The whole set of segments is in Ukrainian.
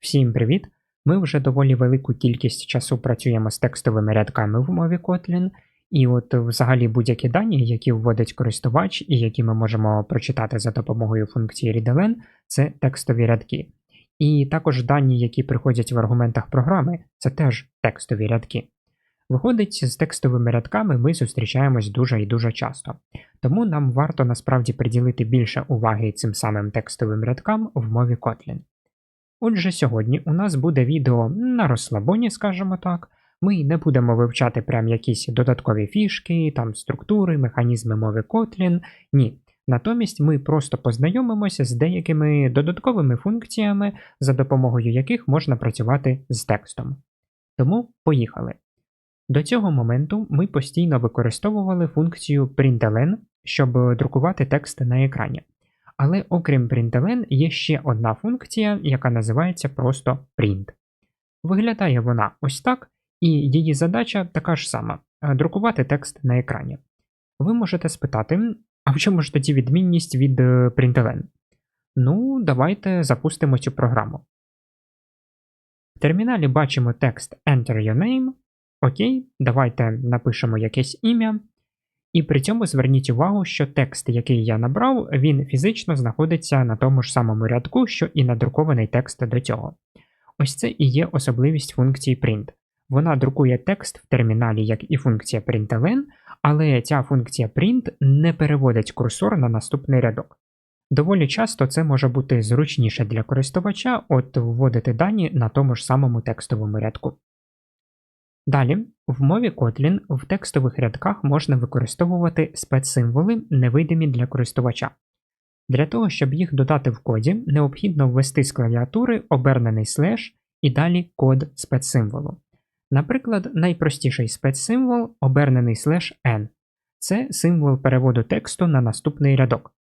Всім привіт! Ми вже доволі велику кількість часу працюємо з текстовими рядками в мові Kotlin, і от взагалі будь-які дані, які вводить користувач і які ми можемо прочитати за допомогою функції readLn, це текстові рядки. І також дані, які приходять в аргументах програми, це теж текстові рядки. Виходить, з текстовими рядками ми зустрічаємось дуже і дуже часто, тому нам варто насправді приділити більше уваги цим самим текстовим рядкам в мові Kotlin. Отже, сьогодні у нас буде відео на розслабоні, скажімо так. Ми не будемо вивчати прям якісь додаткові фішки, там структури, механізми мови Kotlin. Ні. Натомість ми просто познайомимося з деякими додатковими функціями, за допомогою яких можна працювати з текстом. Тому поїхали. До цього моменту ми постійно використовували функцію println, щоб друкувати текст на екрані. Але окрім println є ще одна функція, яка називається просто print. Виглядає вона ось так, і її задача така ж сама друкувати текст на екрані. Ви можете спитати, а в чому ж тоді відмінність від е, println? Ну, давайте запустимо цю програму. В терміналі бачимо текст Enter your name. Окей, давайте напишемо якесь ім'я. І при цьому зверніть увагу, що текст, який я набрав, він фізично знаходиться на тому ж самому рядку, що і надрукований текст до цього. Ось це і є особливість функції print. Вона друкує текст в терміналі, як і функція println, але ця функція print не переводить курсор на наступний рядок. Доволі часто це може бути зручніше для користувача, от вводити дані на тому ж самому текстовому рядку. Далі, в мові Kotlin в текстових рядках можна використовувати спецсимволи, невидимі для користувача. Для того, щоб їх додати в коді, необхідно ввести з клавіатури обернений слеш і далі код спецсимволу. Наприклад, найпростіший спецсимвол обернений слеш n. Це символ переводу тексту на наступний рядок.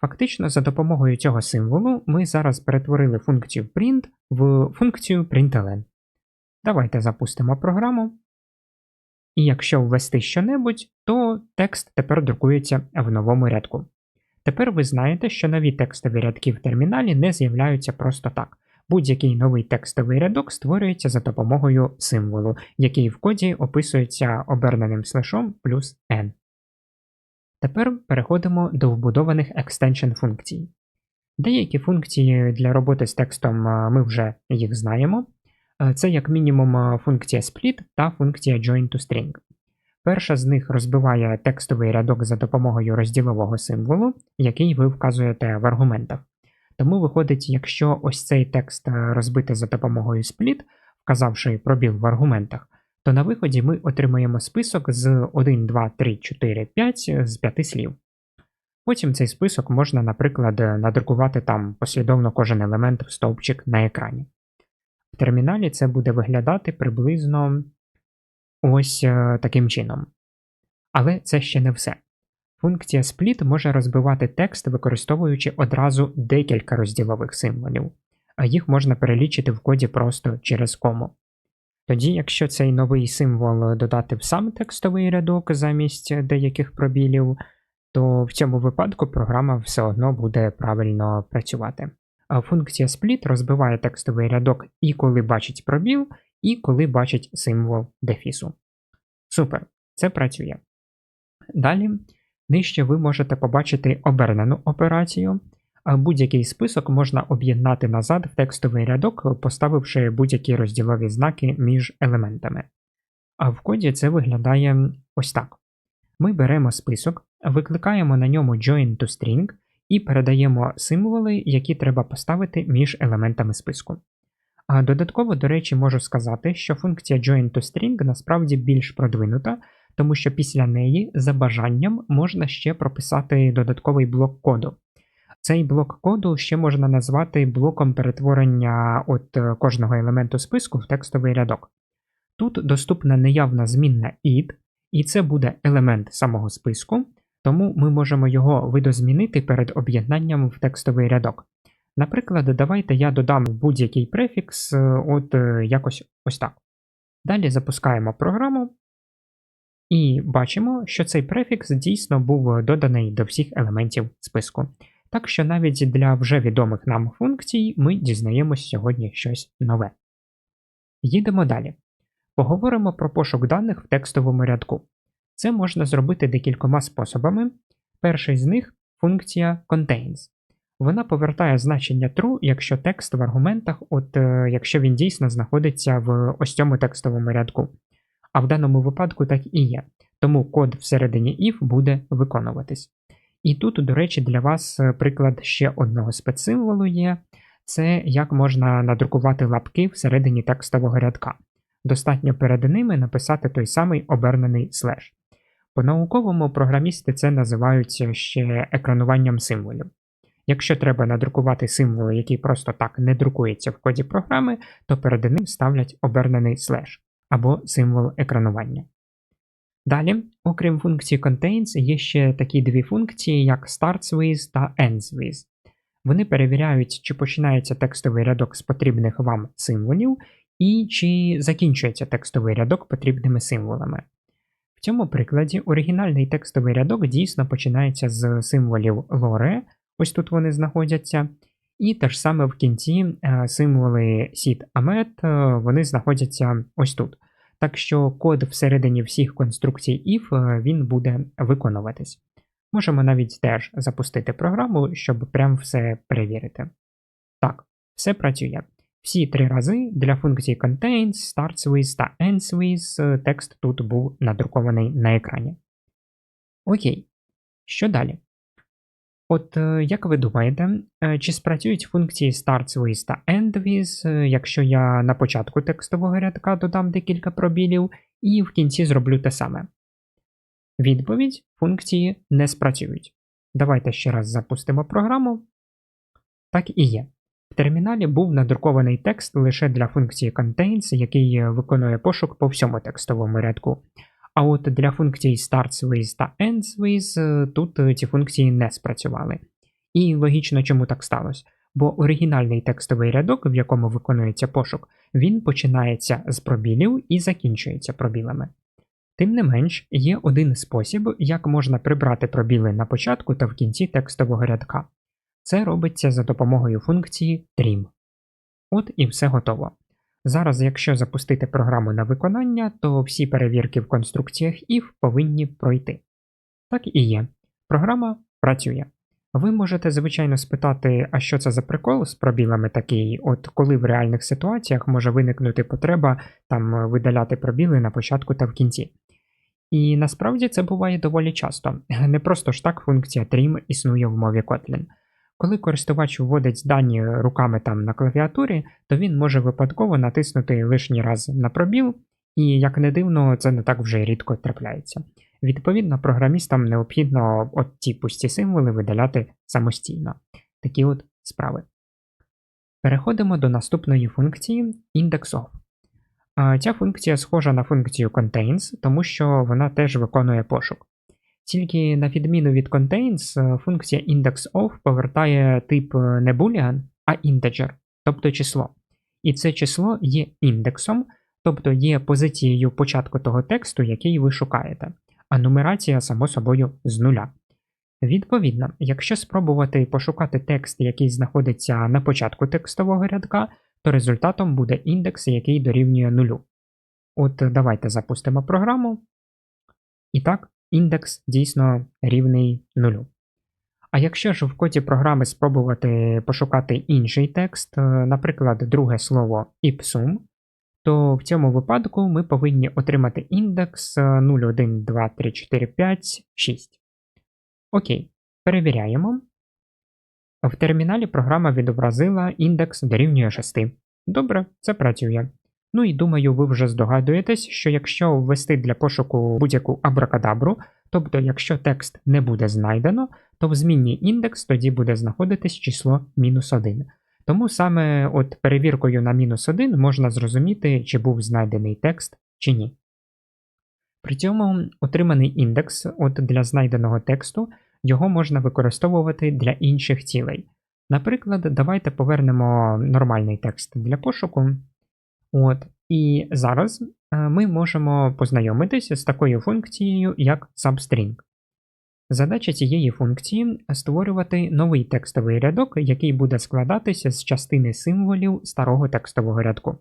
Фактично, за допомогою цього символу ми зараз перетворили функцію print в функцію println. Давайте запустимо програму. І якщо ввести щонебудь, то текст тепер друкується в новому рядку. Тепер ви знаєте, що нові текстові рядки в терміналі не з'являються просто так. Будь-який новий текстовий рядок створюється за допомогою символу, який в коді описується оберненим слешом плюс n. Тепер переходимо до вбудованих екстеншн функцій. Деякі функції для роботи з текстом ми вже їх знаємо. Е, це як мінімум е, функція split та функція join to string. Перша з них розбиває текстовий рядок за допомогою розділового символу, який ви вказуєте в аргументах. Тому виходить, якщо ось цей текст е, розбити за допомогою split, вказавши пробіл в аргументах, то на виході ми отримаємо список з 1, 2, 3, 4, 5 з 5 слів. Потім цей список можна, наприклад, надрукувати там послідовно кожен елемент в стовпчик на екрані. В терміналі це буде виглядати приблизно ось е, таким чином. Але це ще не все. Функція split може розбивати текст, використовуючи одразу декілька розділових символів, а їх можна перелічити в коді просто через кому. Тоді, якщо цей новий символ додати в сам текстовий рядок замість деяких пробілів, то в цьому випадку програма все одно буде правильно працювати. Функція split розбиває текстовий рядок і коли бачить пробіл, і коли бачить символ дефісу. Супер, це працює. Далі, нижче ви можете побачити обернену операцію. Будь-який список можна об'єднати назад в текстовий рядок, поставивши будь-які розділові знаки між елементами. А в коді це виглядає ось так. Ми беремо список, викликаємо на ньому join to string і передаємо символи, які треба поставити між елементами списку. А додатково, до речі, можу сказати, що функція join to string насправді більш продвинута, тому що після неї за бажанням можна ще прописати додатковий блок коду. Цей блок коду ще можна назвати блоком перетворення от кожного елементу списку в текстовий рядок. Тут доступна неявна змінна id, і це буде елемент самого списку, тому ми можемо його видозмінити перед об'єднанням в текстовий рядок. Наприклад, давайте я додам будь-який префікс, е, от е, якось ось так. Далі запускаємо програму. І бачимо, що цей префікс дійсно був доданий до всіх елементів списку. Так що навіть для вже відомих нам функцій ми дізнаємось сьогодні щось нове. Їдемо далі. Поговоримо про пошук даних в текстовому рядку. Це можна зробити декількома способами. Перший з них функція contains. Вона повертає значення true, якщо текст в аргументах, от е, якщо він дійсно знаходиться в ось цьому текстовому рядку. А в даному випадку так і є. Тому код всередині if буде виконуватись. І тут, до речі, для вас е, приклад ще одного спецсимволу є: це як можна надрукувати лапки всередині текстового рядка. Достатньо перед ними написати той самий обернений слеш. По-науковому програмісти це називають ще екрануванням символів. Якщо треба надрукувати символи, які просто так не друкуються в коді програми, то перед ним ставлять обернений слеш або символ екранування. Далі, окрім функції contains, є ще такі дві функції, як starts та ends. Вони перевіряють, чи починається текстовий рядок з потрібних вам символів, і чи закінчується текстовий рядок потрібними символами. Цьому прикладі оригінальний текстовий рядок дійсно починається з символів lore, ось тут вони знаходяться. І те ж саме в кінці е, символи SID AMET, е, вони знаходяться ось тут. Так що код всередині всіх конструкцій if е, він буде виконуватись. Можемо навіть теж запустити програму, щоб прям все перевірити. Так, все працює. Всі три рази для функції contains, starts with та ends with текст тут був надрукований на екрані. Окей, що далі? От е, як ви думаєте, е, чи спрацюють функції starts with та end е, якщо я на початку текстового рядка додам декілька пробілів і в кінці зроблю те саме? Відповідь функції не спрацюють. Давайте ще раз запустимо програму. Так і є. В терміналі був надрукований текст лише для функції contains, який виконує пошук по всьому текстовому рядку. А от для функцій starts with та ends with е, тут е, ці функції не спрацювали. І логічно, чому так сталося. Бо оригінальний текстовий рядок, в якому виконується пошук, він починається з пробілів і закінчується пробілами. Тим не менш, є один спосіб, як можна прибрати пробіли на початку та в кінці текстового рядка. Це робиться за допомогою функції trim. От і все готово. Зараз, якщо запустити програму на виконання, то всі перевірки в конструкціях if повинні пройти. Так і є. Програма працює. Ви можете, звичайно, спитати, а що це за прикол з пробілами такий, от коли в реальних ситуаціях може виникнути потреба там видаляти пробіли на початку та в кінці. І насправді це буває доволі часто. Не просто ж так функція trim існує в мові Kotlin. Коли користувач вводить дані руками там на клавіатурі, то він може випадково натиснути лишній раз на пробіл, і, як не дивно, це не так вже рідко трапляється. Відповідно, програмістам необхідно от ті пусті символи видаляти самостійно. Такі от справи. Переходимо до наступної функції indexOf. Ця функція схожа на функцію contains, тому що вона теж виконує пошук. Тільки на відміну від contains, е, функція indexOf повертає тип е, не boolean, а integer, тобто число. І це число є індексом, тобто є позицією початку того тексту, який ви шукаєте, а нумерація, само собою, з нуля. Відповідно, якщо спробувати пошукати текст, який знаходиться на початку текстового рядка, то результатом буде індекс, який дорівнює нулю. От давайте запустимо програму. І так, індекс дійсно рівний нулю. А якщо ж в коді програми спробувати пошукати інший текст, е, наприклад, друге слово ipsum, то в цьому випадку ми повинні отримати індекс 0, 1, 2, 3, 4, 5, 6. Окей, перевіряємо. В терміналі програма відобразила індекс дорівнює 6. Добре, це працює. Ну і думаю, ви вже здогадуєтесь, що якщо ввести для пошуку будь-яку абракадабру, тобто якщо текст не буде знайдено, то в змінній індекс тоді буде знаходитись число мінус 1. Тому саме от перевіркою на мінус 1 можна зрозуміти, чи був знайдений текст чи ні. При цьому отриманий індекс от для знайденого тексту його можна використовувати для інших цілей. Наприклад, давайте повернемо нормальний текст для пошуку. От, І зараз ми можемо познайомитися з такою функцією, як substring. Задача цієї функції створювати новий текстовий рядок, який буде складатися з частини символів старого текстового рядку.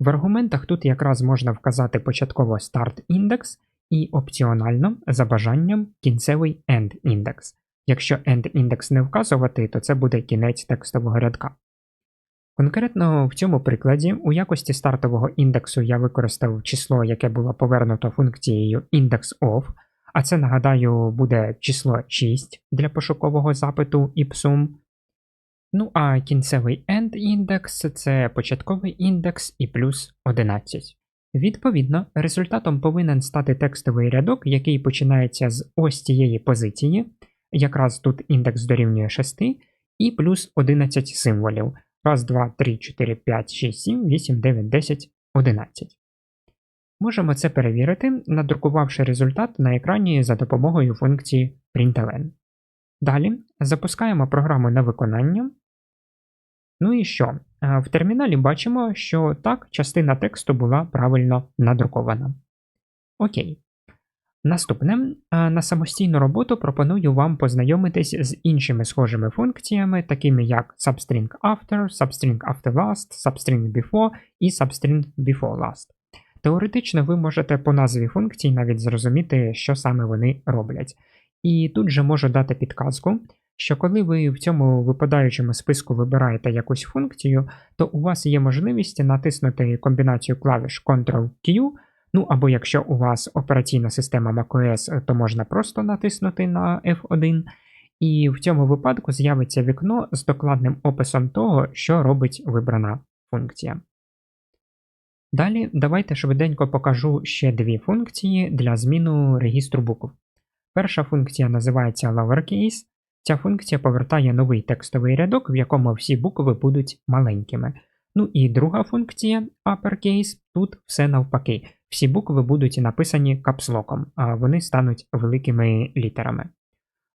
В аргументах тут якраз можна вказати початково start індекс і опціонально за бажанням кінцевий end індекс. Якщо end індекс не вказувати, то це буде кінець текстового рядка. Конкретно в цьому прикладі у якості стартового індексу я використав число, яке було повернуто функцією indexOf, а це, нагадаю, буде число 6 для пошукового запиту ipsum. Ну а кінцевий end індекс це початковий індекс і плюс 11. Відповідно, результатом повинен стати текстовий рядок, який починається з ось цієї позиції, якраз тут індекс дорівнює 6, і плюс 11 символів. Раз, 2, 3, 4, 5, 6, 7, 8, 9, 10, 11. Можемо це перевірити, надрукувавши результат на екрані за допомогою функції println. Далі запускаємо програму на виконання. Ну і що? В терміналі бачимо, що так, частина тексту була правильно надрукована. Окей. Наступне, на самостійну роботу пропоную вам познайомитись з іншими схожими функціями, такими як substring after, substring after last, substring before і substring before last. Теоретично ви можете по назві функцій навіть зрозуміти, що саме вони роблять. І тут же можу дати підказку, що коли ви в цьому випадаючому списку вибираєте якусь функцію, то у вас є можливість натиснути комбінацію клавіш Ctrl-Q, ну або якщо у вас операційна система macOS, то можна просто натиснути на F1. І в цьому випадку з'явиться вікно з докладним описом того, що робить вибрана функція. Далі давайте швиденько покажу ще дві функції для зміну регістру букв. Перша функція називається lowercase. Ця функція повертає новий текстовий рядок, в якому всі букви будуть маленькими. Ну і друга функція uppercase, тут все навпаки. Всі букви будуть написані капслоком, а вони стануть великими літерами.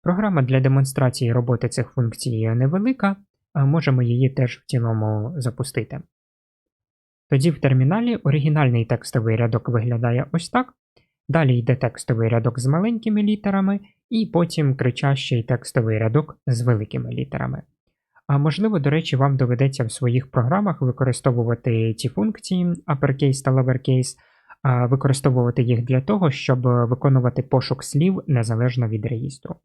Програма для демонстрації роботи цих функцій невелика, а можемо її теж в цілому запустити. Тоді в терміналі оригінальний текстовий рядок виглядає ось так. Далі йде текстовий рядок з маленькими літерами, і потім кричащий текстовий рядок з великими літерами. А можливо, до речі, вам доведеться в своїх програмах використовувати ці функції uppercase та lowercase, використовувати їх для того, щоб виконувати пошук слів незалежно від реєстру.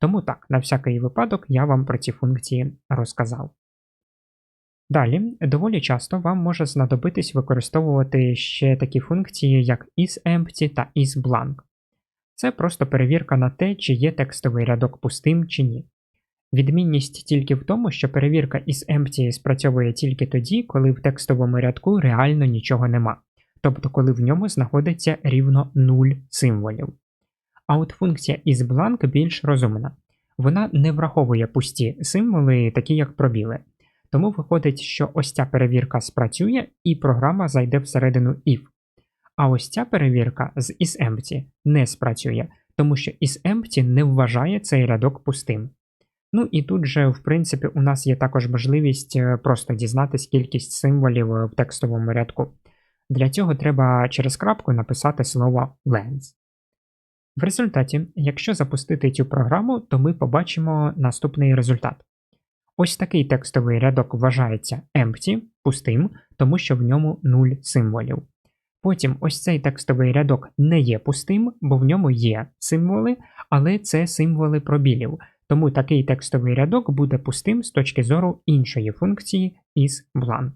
Тому так, на всякий випадок я вам про ці функції розказав. Далі, доволі часто вам може знадобитись використовувати ще такі функції, як isEmpty та isBlank. Це просто перевірка на те, чи є текстовий рядок пустим чи ні. Відмінність тільки в тому, що перевірка isEmpty спрацьовує тільки тоді, коли в текстовому рядку реально нічого нема, тобто коли в ньому знаходиться рівно 0 символів. А от функція isBlank більш розумна. Вона не враховує пусті символи, такі як пробіли. Тому виходить, що ось ця перевірка спрацює і програма зайде всередину if. А ось ця перевірка з isEmpty не спрацює, тому що isEmpty не вважає цей рядок пустим. Ну і тут же, в принципі, у нас є також можливість е, просто дізнатись кількість символів в текстовому рядку. Для цього треба через крапку написати слово lens. В результаті, якщо запустити цю програму, то ми побачимо наступний результат. Ось такий текстовий рядок вважається empty, пустим, тому що в ньому 0 символів. Потім ось цей текстовий рядок не є пустим, бо в ньому є символи, але це символи пробілів. Тому такий текстовий рядок буде пустим з точки зору іншої функції isBlank.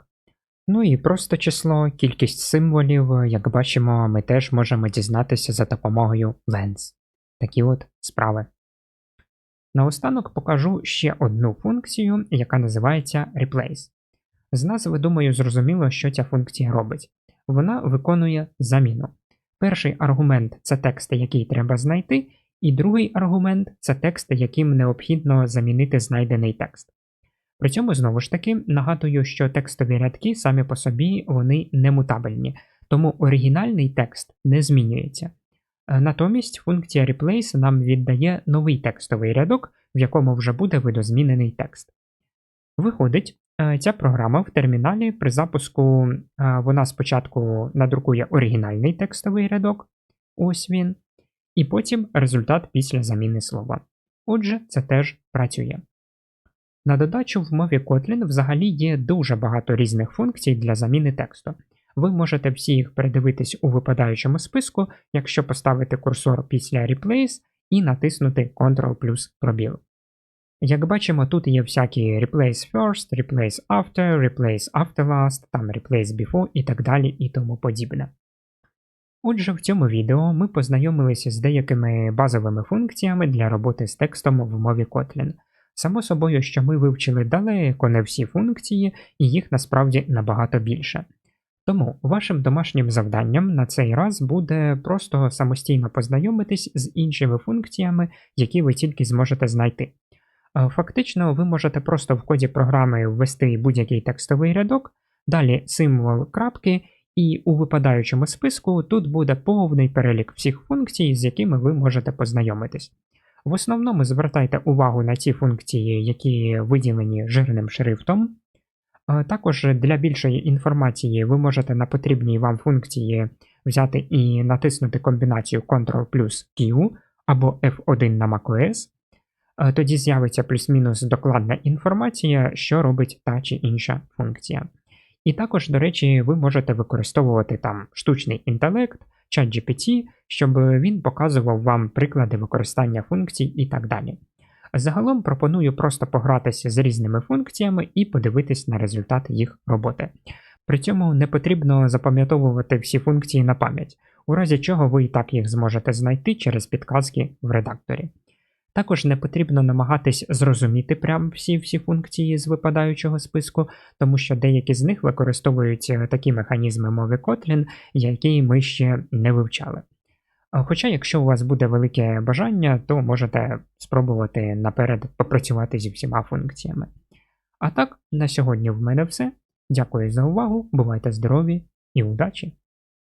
Ну і просто число, кількість символів, як бачимо, ми теж можемо дізнатися за допомогою lens. Такі от справи. Наостанок покажу ще одну функцію, яка називається Replace. З назви, думаю, зрозуміло, що ця функція робить. Вона виконує заміну. Перший аргумент це текст, який треба знайти, і другий аргумент це текст, яким необхідно замінити знайдений текст. При цьому, знову ж таки, нагадую, що текстові рядки самі по собі вони немутабельні, тому оригінальний текст не змінюється. Е, натомість функція replace нам віддає новий текстовий рядок, в якому вже буде видозмінений текст. Виходить, Е, ця програма в терміналі при запуску е, вона спочатку надрукує оригінальний текстовий рядок, ось він, і потім результат після заміни слова. Отже, це теж працює. На додачу в мові Kotlin взагалі є дуже багато різних функцій для заміни тексту. Ви можете всі їх передивитись у випадаючому списку, якщо поставити курсор після Replace і натиснути Ctrl плюс пробіл. Як бачимо, тут є всякі Replace First, Replace After, Replace After Last, там Replace Before і так далі і тому подібне. Отже, в цьому відео ми познайомилися з деякими базовими функціями для роботи з текстом в мові Kotlin. Само собою, що ми вивчили далеко не всі функції, і їх насправді набагато більше. Тому вашим домашнім завданням на цей раз буде просто самостійно познайомитись з іншими функціями, які ви тільки зможете знайти. Е, фактично, ви можете просто в коді програми ввести будь-який текстовий рядок, далі символ крапки, і у випадаючому списку тут буде повний перелік всіх функцій, з якими ви можете познайомитись. В основному звертайте увагу на ті функції, які виділені жирним шрифтом. Е, також для більшої інформації ви можете на потрібній вам функції взяти і натиснути комбінацію Ctrl плюс Q або F1 на macOS. Е, тоді з'явиться плюс-мінус докладна інформація, що робить та чи інша функція. І також, до речі, ви можете використовувати там штучний інтелект, ChatGPT, щоб він показував вам приклади використання функцій і так далі. Загалом пропоную просто погратися з різними функціями і подивитись на результат їх роботи. При цьому не потрібно запам'ятовувати всі функції на пам'ять, у разі чого ви і так їх зможете знайти через підказки в редакторі. Також не потрібно намагатись зрозуміти прям всі-всі функції з випадаючого списку, тому що деякі з них використовують е, такі механізми мови Kotlin, які ми ще не вивчали. Хоча, якщо у вас буде велике бажання, то можете спробувати наперед попрацювати зі всіма функціями. А так, на сьогодні в мене все. Дякую за увагу, бувайте здорові і удачі!